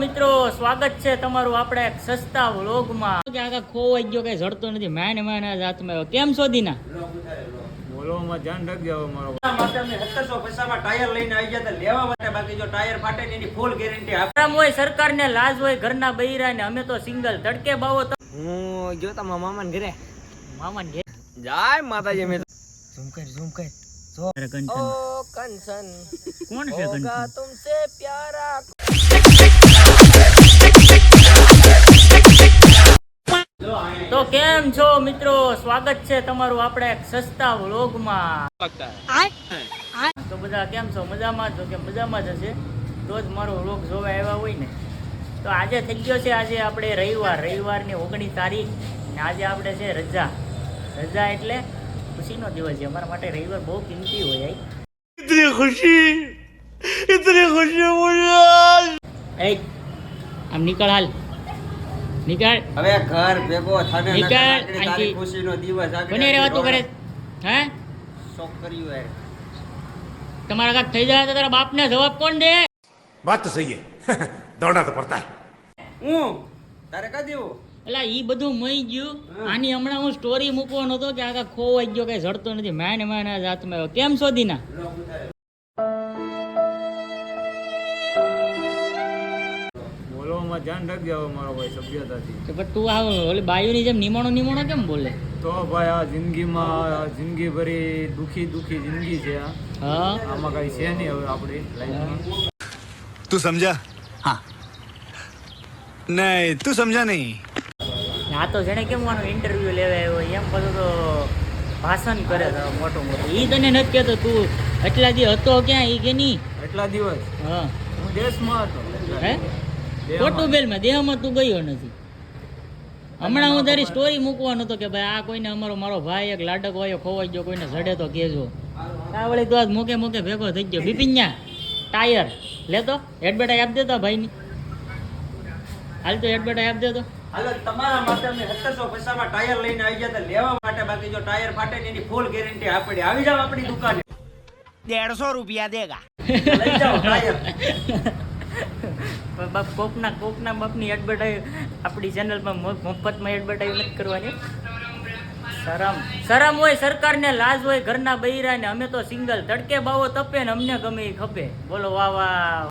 મિત્રો સ્વાગત છે તમારું આપણે એક સસ્તા વ્લોગમાં. કે આગળ ખોવાઈ ગયો કઈ જડતો નથી? માને માને જ હાથમાં આવ્યો. કેમ છો દીના? બોલવામાં ધ્યાન રાખજો મારો. માટે 1700 પૈસામાં ટાયર લઈને આવી ગયા હતા. લેવા માટે બાકી જો ટાયર ફાટે ને એની ફૂલ ગેરંટી આપે. હોય સરકારને લાજ હોય ઘરના બૈરા ને અમે તો સિંગલ તડકે બાવો. તો હું ગયો તા મારા મામાને ઘરે. મામા ને જય માતાજી મેં ઝૂમ કર ઝૂમ કર. ઓ કંચન કોણ છે કંચન તુમસે પ્યારા. તો કેમ છો મિત્રો? સ્વાગત છે તમારું આપણે એક સસ્તા વ્લોગમાં. તો બધા કેમ છો? મજામાં? છો કે મજામાં જ હશે. રોજ મારો વ્લોગ જોવા આવ્યા હોય ને. તો આજે થઈ ગયો છે આજે આપણે રવિવાર. રવિવારની ઓગણીસ તારીખ ને આજે આપણે છે રજા. રજા એટલે ખુશીનો દિવસ છે. અમારા માટે રવિવાર બહુ કિંમતી હોય ઇતની ખુશી ઇતની ખુશી આમ નીકળ હાલ. નીકળ હવે ઘર ભેગો થાને નીકળ તારી ખુશીનો દિવસ આગળ બની રહેવા તું કરે હે? શોક હે તમારા કાક થઈ જાય તો તારા બાપને જવાબ કોણ દે? વાત તો સહી દોડા તો પડતા હું. તારે કા દેવો? એટલે ઈ બધું મઈ ગયું. આની હમણાં હું સ્ટોરી મૂકવાનો હતો કે આખા ખોવાઈ ગયો કઈ જડતો નથી. માયને માયને જાતમાં કેમ શોધી ના ધ્યાન રાખજો મારો ભાઈ સભ્યતાથી. પણ તું આ ઓલી બાયુની જેમ નિમણો નિમણો કેમ બોલે? તો ભાઈ આ જિંદગીમાં જિંદગી ભરી દુખી દુખી જિંદગી છે હા. આમાં કઈ છે નહીં હવે આપણી તું સમજા? હા. નહીં તું સમજા નહીં. આ તો જેને કેમ મારો ઇન્ટરવ્યુ લેવા આવ્યો એમ બધું તો ભાષણ કરે છે મોટું મોટું. એ તને નથી કહેતો તું એટલા દી હતો ક્યાં એ કે નહીં? એટલા દિવસ? હા. હું દેશમાં હતો. હે? કોટુબેલમાં દેહમાં તું ગયો નથી. હમણાં હું તારી સ્ટોરી મૂકવાનો હતો કે ભાઈ આ કોઈને અમારો મારો ભાઈ એક લાડક હોય ખોવાઈ ગયો કોઈને જડે તો કહેજો. આ તો આજ મોકે ભેગો થઈ ગયો. બિપિન્યા ટાયર. લેતો એડવર્ટાઈઝ આપી દેતો ભાઈની. હાલ તો એડવર્ટાઈઝ આપી દેતો હાલો તમારા માટે સત્તરસો પૈસામાં ટાયર લઈને આવી ગયા લેવા માટે બાકી જો ટાયર ફાટે ને એની ફૂલ ગેરંટી આપણી આવી જાવ આપણી દુકાને. દેડસો રૂપિયા દેગા. લઈ જાઓ ટાયર. બાપ કોકના કોકના બાપની એડવર્ટાઈઝ આપણી ચેનલમાં મફતમાં એડવર્ટાઈઝ નથી કરવાની. શરમ. શરમ હોય સરકારને લાજ હોય ઘરના બૈરા ને અમે તો સિંગલ. તડકે બાવો તપે ને અમને ગમે એ ખપે. બોલો વાહ વાહ.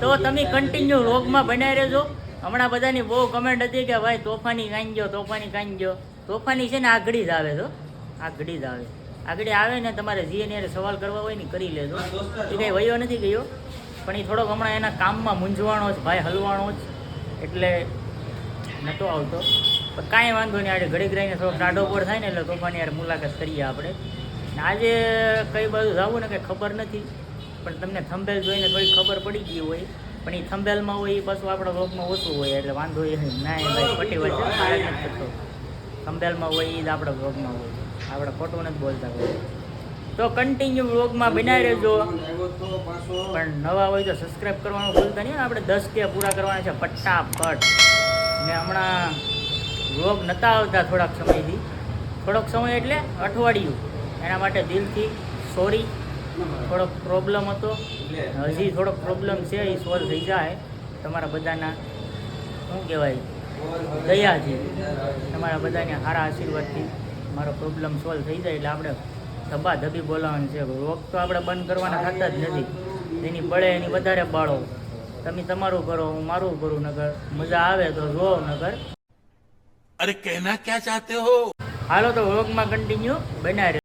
તો તમે કન્ટિન્યુ રોગમાં બનાવી રહેજો. હમણાં બધાની બહુ કમેન્ટ હતી કે ભાઈ તોફાની કાંઈ ગયો તોફાની કાંઈ ગયો તોફાની છે ને આગળી જ આવે તો આગળી જ આવે. આગળી આવે ને તમારે જીએને એને સવાલ કરવા હોય ને કરી લેજો. એ કંઈ વયો નથી ગયો. પણ એ થોડોક હમણાં એના કામમાં મૂંઝવાણો જ ભાઈ હલવાણો જ એટલે નહોતો આવતો. પણ કાંઈ વાંધો નહીં આજે ઘડીક રહીને થોડોક ટાઢો પર થાય ને એટલે તોફાની યાર મુલાકાત કરીએ આપણે. આજે કઈ બાજુ જવું ને કંઈ ખબર નથી. પણ તમને થંભેલ જોઈને થોડી ખબર પડી ગઈ હોય. પણ એ થંભેલમાં હોય એ પાછું આપણા વોકમાં ઓછું હોય એટલે વાંધો એ નહીં. ના એ ભાઈ ખોટી વાત છે થંબેલમાં હોય એ જ આપણા વોકમાં હોય. આપણે ખોટું નથી બોલતા તો કન્ટિન્યુ વ્લોગમાં બનાવી રહેજો. પણ નવા હોય તો સબસ્ક્રાઇબ કરવાનું ભૂલતા નહીં આપણે દસ કે પૂરા કરવાના છે ફટાફટ. ને હમણાં વ્લોગ નહોતા આવતા થોડાક સમયથી. થોડોક સમય એટલે અઠવાડિયું. એના માટે દિલથી સોરી થોડોક પ્રોબ્લેમ હતો. હજી થોડોક પ્રોબ્લેમ છે, એ સોલ્વ થઈ જાય. તમારા બધાના, શું કહેવાય? દયાથી. તમારા બધાને સારા આશીર્વાદથી. મારો પ્રોબ્લેમ સોલ્વ થઈ જાય એટલે આપણે ધબા ધબી બોલાવાનું છે. રોગ તો આપણે બંધ કરવાના થતા જ નથી. એની પડે એની વધારે બાળો. તમે તમારું કરો હું મારું કરું નગર મજા આવે તો જો નગર અરે કહેના ક્યાં ચાહતે હો? હાલો તો રોગમાં કન્ટિન્યુ બનાવી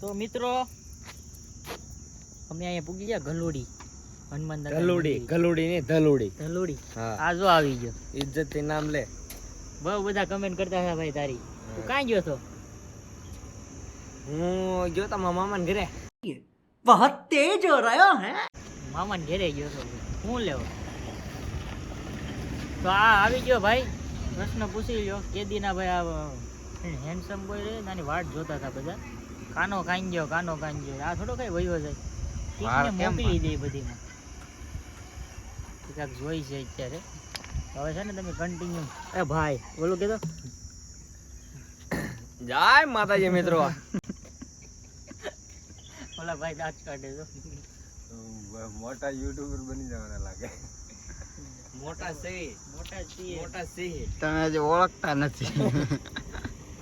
તો મિત્રો અમે અહીંયા પૂગી ગયા ગલોડી હનુમાન ગલોડી ગલોડી ને ધલોડી. ધલોડી. હા. આ જો આવી ગયો. ઇજ્જતથી નામ લે. બહુ બધા કમેન્ટ કરતા હતા ભાઈ તારી. તું કાઈ ગયો તો? હું ગયો તો મારા મામાને ઘરે. મામાને ઘરે ગયો તો. હું લેવો? તો આ આવી ગયો ભાઈ. પ્રશ્ન પૂછી લ્યો. કેદીના ભાઈ આ હેન્ડસમ બોય રે નાની વાટ જોતા હતા બધા. કાનો ખાઈ ગયો કાનો ખાઈ ગયો આ થોડો કઈ વયો જાય. મોકલી દે બધીમાં કાંઈક જોઈ છે અત્યારે. હવે છે ને તમે કન્ટિન્યુ એ ભાઈ બોલું કીધો જાય માતાજી મિત્રો. ઓલા ભાઈ દાંત કાઢે તો. મોટા યુટ્યુબર બની જવાના લાગે. મોટા છે. મોટા સિંહ મોટા છે. તમે હજી ઓળખતા નથી.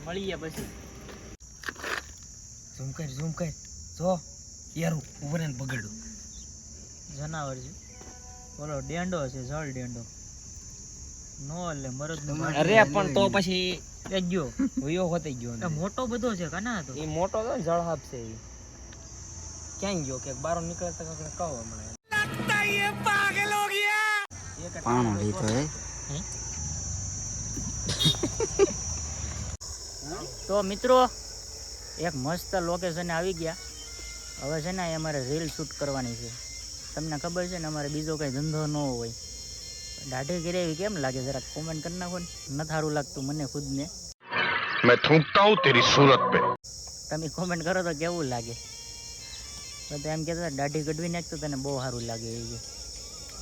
મળીએ પછી. ઝૂમ કર ઝૂમ કર. જો યારું ઉભરે બગડ્યું. જનાવર છે. બોલો ડેંડો છે જળ ડેંડો. નો એટલે મરદ અરે પણ તો પછી ગયો. વયો હોતે ગયો એ મોટો બધો છે કાના તો એ મોટો તો જળહાપ છે એ. ક્યાંય ગયો કે? બારો નીકળે તો કહો હમણાં. પાણો લીધો હે? તો મિત્રો એક મસ્ત લોકેશને આવી ગયા. હવે છે ને અમારે રીલ શૂટ કરવાની છે. તમને ખબર છે ને અમારે બીજો કંઈ ધંધો ન હોય. દાઢી કરી એવી કેમ લાગે? જરાક કોમેન્ટ કરી નાખો ને. ન સારું લાગતું મને ખુદને. મેં થૂંકતા હું તેરી સુરત પે. તમે કોમેન્ટ કરો તો કેવું લાગે? તો એમ કહેતા દાઢી કઢવી નાખતો તને બહુ સારું લાગે. એ છે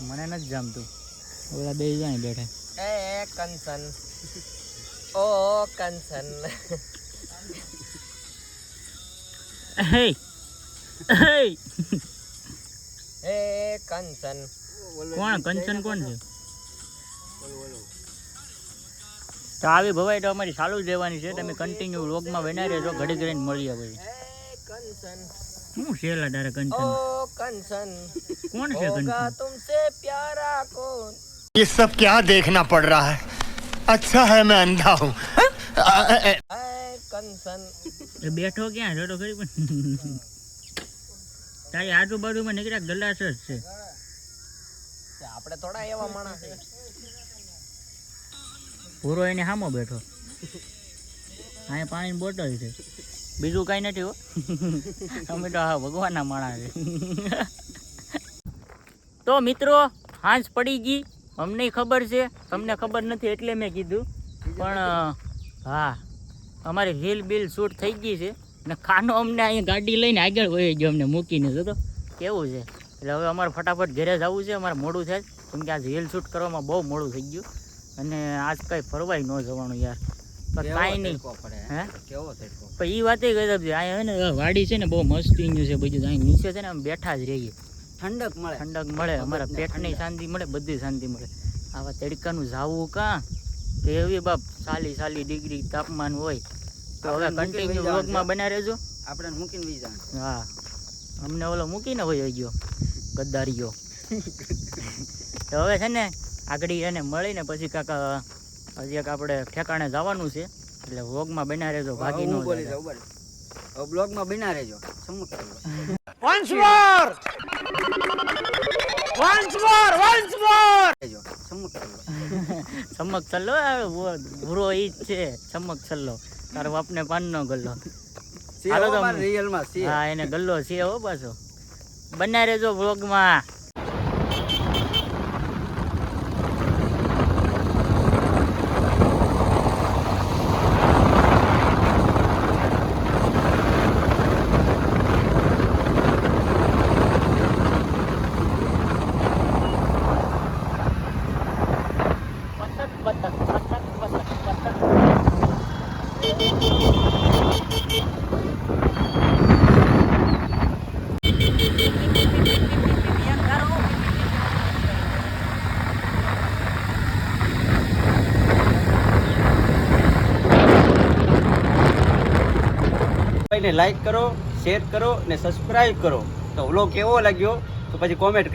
મને નથી જમતું. ઓલા બે જાય બેઠે. એ કંચન ઓ કંચન હે હે એ કંસન કોણ કંચન કોણ છે તો આવી ભવાઈ તો અમારી ચાલુ જ રહેવાની છે તમે કન્ટિન્યુ વ્લોગમાં બનાવી રહેજો ઘડી ઘડીને મળીએ પછી એ કંસન શું છે લા તારે ओ કંચન कंचन કોણ છે होगा કંચન तुमसे प्यारा कौन ये सब क्या देखना पड़ रहा है अच्छा है मैं अंधा हूँ है कंचन એ બેઠો ક્યાં? છે ખરી પણ. તારી આજુબાજુમાં નીકળ્યા ગલાસ જ છે. આપણે થોડા એવા માણસ પૂરો એને સામો બેઠો. અહીંયા પાણીની બોટલ છે. બીજું કાંઈ નથી હો. અમે તો હા ભગવાનના માણા છે. તો મિત્રો હાંસ પડી ગઈ. અમને ખબર છે. તમને ખબર નથી એટલે મેં કીધું. પણ હા. અમારી હિલ બિલ શૂટ થઈ ગઈ છે. ને ખાનો અમને અહીંયા ગાડી લઈને આગળ વહી ગયો અમને મૂકીને જો તો. કેવું છે? એટલે હવે અમારે ફટાફટ ઘરે જવું છે અમારે મોડું થાય. કેમ કે આજ હિલ શૂટ કરવામાં બહુ મોડું થઈ ગયું. અને આજ કાંઈ ફરવાય ન જવાનું યાર. પણ કાંઈ નહીં. હે? કેવો પણ એ વાતે ગજબ છે અહીંયા ને વાડી છે ને બહુ મસ્તીનું છે બધું. અહીં નીચે છે ને આમ બેઠા જ રહીએ. ઠંડક મળે. ઠંડક મળે. અમારા પેટની શાંતિ મળે બધી શાંતિ મળે. આવા તડકાનું જાવું કાં? તો એવી બાપ સાલી સાલી ડિગ્રી તાપમાન હોય. તો હવે મૂકીને કન્ટિન્યુ વ્લોગમાં બના રહેજો. આપણે મૂકીને વી હા. અમને ઓલો મૂકીને હોય ગયો. ગદ્દારીઓ. તો હવે છે ને આગળ એને મળીને પછી કાકા હજી એક આપણે ઠેકાણે જવાનું છે. એટલે વ્લોગમાં બના રહેજો ભાગી નો બોલી. જાઉં બરાબર હવે બ્લોગમાં બના રહેજો. શું કરવું રહેજો. શું કરવું ચમક છલ્લો ભૂરો ઈ જ છે. ચમક છલ્લો તારો બાપને પાન નો ગલ્લો. હા એને ગલ્લો છે હો પાછો. બના રહેજો વ્લોગમાં ભાઈને લાઈક કરો શેર કરો અને સબસ્ક્રાઇબ કરો. તો વ્લોગ કેવો લાગ્યો? તો પછી કોમેન્ટ